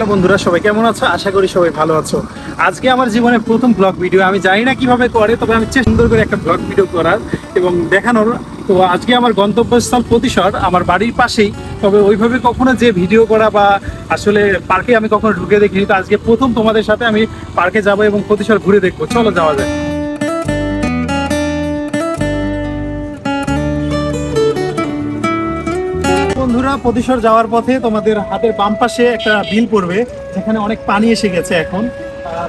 Hello বন্ধুরা, সবাই কেমন আছো? আশা করি সবাই ভালো আছো। আজকে আমার জীবনে প্রথম ব্লগ ভিডিও আমি জানি না কীভাবে করে, তবে আমি চেষ্টা সুন্দর করে একটা ব্লগ ভিডিও করার এবং দেখানোর। তো আজকে আমার গন্তব্যস্থল প্রতিশর আমার বাড়ির পাশেই। তবে ওইভাবে কখনো যে ভিডিও করা বা আসলে পার্কে আমি কখনো ঢুকে দেখিনি। তো আজকে প্রথম তোমাদের সাথে আমি পার্কে যাব এবং প্রতিশর ঘুরে দেখব। চলো যাওয়া যায় বন্ধুরা প্রতিশর যাওয়ার পথে তোমাদের হাতের বাম পাশে একটা বিল পড়বে, যেখানে অনেক পানি এসে গেছে এখন।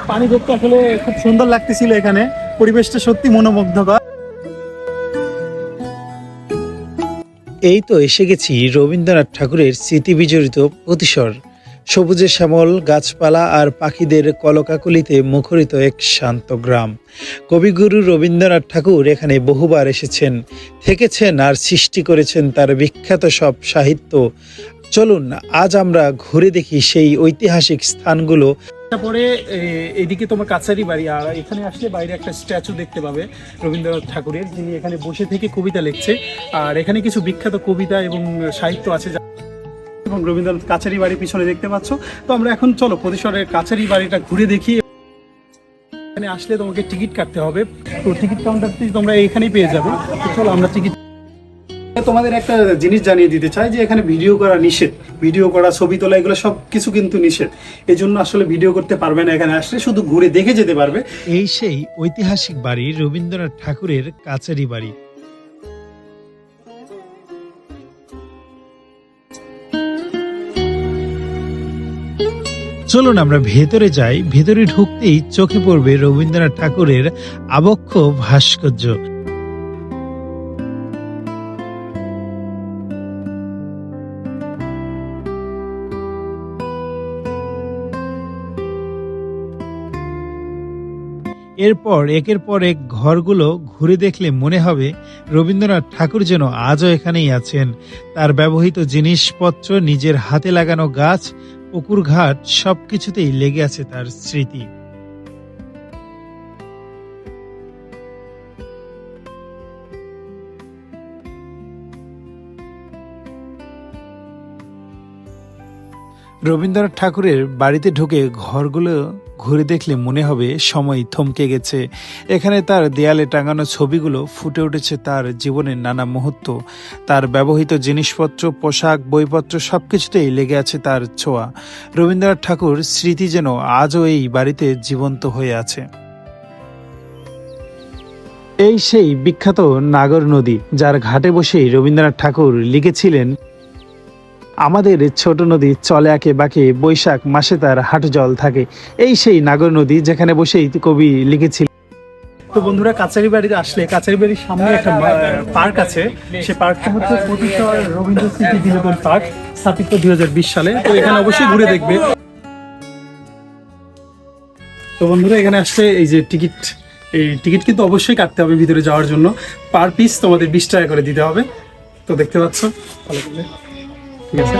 পানি দেখতে আসলে খুব সুন্দর লাগতেছিল এখানে। পরিবেশটা সত্যি মনোমুগ্ধকর। এই তো এসে গেছি রবীন্দ্রনাথ ঠাকুরের স্মৃতি বিজড়িত প্রতিসর সবুজে শ্যামল, গাছপালা আর পাখিদের কলকাকলিতে মুখরিত এক শান্ত গ্রাম। কবিগুরু রবীন্দ্রনাথ ঠাকুর এখানে বহুবার এসেছেন। থেকেছেন আর সৃষ্টি করেছেন তার বিখ্যাত সব সাহিত্য। চলুন, আজ আমরা ঘুরে দেখি সেই ঐতিহাসিক স্থানগুলো। তারপরে এদিকে তোমার কাছারি বাড়ি, আর এখানে আসলে বাইরে একটা স্ট্যাচু দেখতে পাবে রবীন্দ্রনাথ ঠাকুরের, যিনি এখানে বসে থেকে কবিতা লিখছে। আর এখানে কিছু বিখ্যাত কবিতা এবং সাহিত্য আছে এবং রবীন্দ্রনাথ কাছারি বাড়ির পিছনে দেখতে পাচ্ছ। তো আমরা এখন চলো প্রতিশরের কাছারি বাড়িটা ঘুরে দেখি। এখানে আসলে তোমাকে টিকিট কাটতে হবে। তো টিকিট কাউন্টারটি তোমরা এখানেই পেয়ে যাবে। চলো আমরা টিকিট তোমাদের একটা জিনিস জানিয়ে দিতে চাই যে এখানে ভিডিও করা নিষেধ। ভিডিও করা, ছবি তোলা, এগুলো সব কিছু কিন্তু নিষেধ। এই জন্য আসলে ভিডিও করতে পারবে না এখানে আসলে, শুধু ঘুরে দেখে যেতে পারবে। এই সেই ঐতিহাসিক বাড়ি রবীন্দ্রনাথ ঠাকুরের কাচারি বাড়ি। চলুন আমরা ভেতরে যাই। ভেতরে ঢুকতেই চোখে পড়বে রবীন্দ্রনাথ ঠাকুরের আবক্ষ ভাস্কর্য। এরপর, একের পর এক ঘরগুলো ঘুরে দেখলে মনে হবে রবীন্দ্রনাথ ঠাকুর যেন আজও এখানেই আছেন। তার ব্যবহৃত জিনিসপত্র, নিজের হাতে লাগানো গাছ পুকুর ঘাট সবকিছুতেই লেগে আছে তার স্মৃতি। রবীন্দ্রনাথ ঠাকুরের বাড়িতে ঢুকে ঘরগুলো ঘুরে দেখলে মনে হবে সময় থমকে গেছে। এখানে তার দেয়ালে টাঙানো ছবিগুলো ফুটে উঠেছে তার জীবনের নানা মুহূর্ত। তার ব্যবহৃত জিনিসপত্র, পোশাক, বইপত্র সব কিছুতেই লেগে আছে তার ছোঁয়া। রবীন্দ্রনাথ ঠাকুর স্মৃতি যেন আজও এই বাড়িতে জীবন্ত হয়ে আছে। এই সেই বিখ্যাত নাগর নদী, যার ঘাটে বসেই রবীন্দ্রনাথ ঠাকুর লিখেছিলেন আমাদের ছোট নদী চলে আঁকে বাঁকে, বৈশাখ মাসে তার হাঁটু জল থাকে। এই সেই নাগর নদী যেখানে বসেই কবি লিখেছিল। তো বন্ধুরা, কাছারি বাড়িতে আসলে, কাছারি বাড়ির সামনে একটা পার্ক আছে। সেই পার্কটা হচ্ছে প্রতিশর রবীন্দ্র স্মৃতি বিনোদন পার্ক, স্থাপিত দুই সালে। তো এখানে অবশ্যই ঘুরে দেখবে। তো বন্ধুরা, এখানে আসলে এই যে টিকিট, এই টিকিট কিন্তু অবশ্যই কাটতে হবে ভিতরে যাওয়ার জন্য। পার পিস তোমাদের বিশ টাকা করে দিতে হবে। তো দেখতে পাচ্ছ, ভালো করে। ঠিক আছে?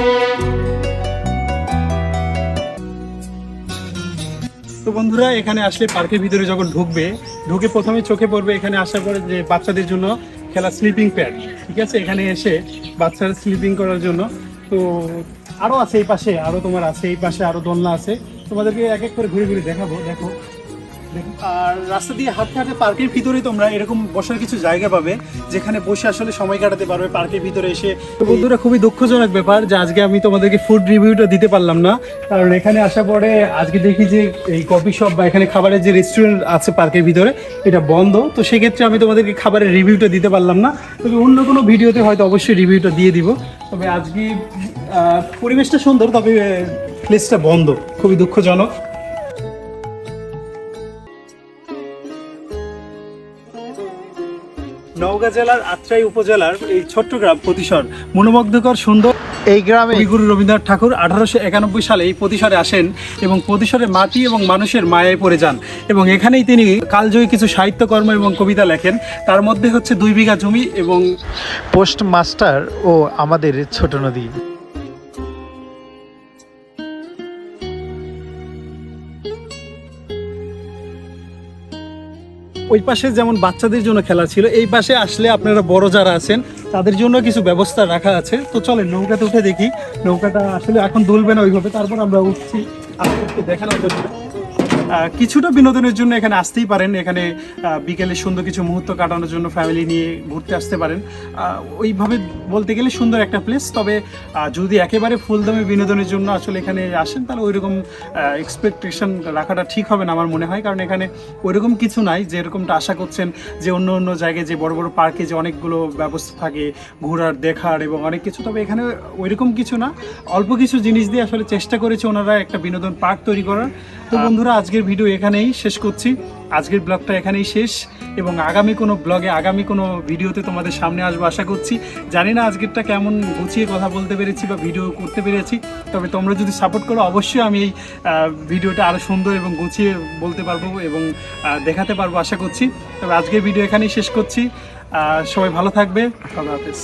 তো বন্ধুরা, এখানে আসলে পার্কের ভিতরে যখন ঢুকবে, ঢুকে প্রথমে চোখে পড়বে এখানে আসার পরে যে বাচ্চাদের জন্য খেলা স্লিপিং প্যাড ঠিক আছে? এখানে এসে বাচ্চারা স্লিপিং করার জন্য, তো আরও আছে এই পাশে আরও তোমার আছে এই পাশে আরও দোলনা আছে। তোমাদেরকে এক এক করে ঘুরে ঘুরে দেখাবো, দেখো। আর রাস্তা দিয়ে হাঁটতে হাঁটতে পার্কের ভিতরেই তোমরা এরকম বসার কিছু জায়গা পাবে, যেখানে বসে আসলে সময় কাটাতে পারবে পার্কের ভিতরে এসে। বন্ধুরা, খুবই দুঃখজনক ব্যাপার যে আজকে আমি তোমাদেরকে ফুড রিভিউটা দিতে পারলাম না। কারণ এখানে আসার পরে আজকে দেখি যে এই কফি শপ বা এখানে খাবারের যে রেস্টুরেন্ট আছে পার্কের ভিতরে, এটা বন্ধ। তো সেক্ষেত্রে আমি তোমাদেরকে খাবারের রিভিউটা দিতে পারলাম না। তবে অন্য কোনো ভিডিওতে হয়তো অবশ্যই রিভিউটা দিয়ে দিব। তবে আজকে পরিবেশটা সুন্দর, তবে প্লেসটা বন্ধ। খুবই দুঃখজনক। নওগাঁ জেলার আত্রাই উপজেলার এই ছোট্ট গ্রাম প্রতিশর মনোমুগ্ধকর সুন্দর এই গ্রামে গুরু রবীন্দ্রনাথ ঠাকুর আঠারোশো একানব্বই সালে এই প্রতিশরে আসেন এবং প্রতিশরে মাটি এবং মানুষের মায়ায় পড়ে যান। এবং এখানেই তিনি কালজয়ী কিছু সাহিত্যকর্ম এবং কবিতা লেখেন। তার মধ্যে হচ্ছে দুই বিঘা জমি এবং পোস্ট মাস্টার ও আমাদের ছোট নদী। ওই পাশে যেমন বাচ্চাদের জন্য খেলা ছিল, এই পাশে আসলে আপনারা বড় যারা আছেন, তাদের জন্য কিছু ব্যবস্থা রাখা আছে। তো চলেন, নৌকাতে উঠে দেখি। নৌকাটা আসলে এখন দুলবে না ওইভাবে, তারপর আমরা উঠছি আপনাদেরকে দেখানোর জন্য। কিছুটা বিনোদনের জন্য এখানে আসতেই পারেন। এখানে বিকেলে সুন্দর কিছু মুহূর্ত কাটানোর জন্য ফ্যামিলি নিয়ে ঘুরতে আসতে পারেন। ওইভাবে বলতে গেলে সুন্দর একটা প্লেস তবে যদি একেবারে ফুলদমে বিনোদনের জন্য আসলে এখানে আসেন তাহলে ওইরকম এক্সপেকটেশন রাখাটা ঠিক হবে না আমার মনে হয়। কারণ এখানে ওইরকম কিছু নাই যেরকমটা আশা করছেন যে অন্য অন্য জায়গায় যে বড় বড় পার্কে যে অনেকগুলো ব্যবস্থা থাকে ঘোরার দেখার এবং অনেক কিছু তবে এখানে ওইরকম কিছু না। অল্প কিছু জিনিস দিয়ে আসলে চেষ্টা করেছে ওনারা একটা বিনোদন পার্ক তৈরি করার। তো বন্ধুরা আজকের ভিডিও এখানেই শেষ করছি। আজকের ব্লগটা এখানেই শেষ এবং আগামী কোনো ব্লগে আগামী কোনো ভিডিওতে তোমাদের সামনে আসব আশা করছি। জানি না আজকেরটা কেমন গুছিয়ে কথা বলতে পেরেছি বা ভিডিও করতে পেরেছি, তবে তোমরা যদি সাপোর্ট করো, অবশ্যই আমি এই ভিডিওটা আরও সুন্দর এবং গুছিয়ে বলতে পারব এবং দেখাতে পারব আশা করছি। তবে আজকের ভিডিও এখানেই শেষ করছি। সবাই ভালো থাকবে। আল্লাহ হাফেজ।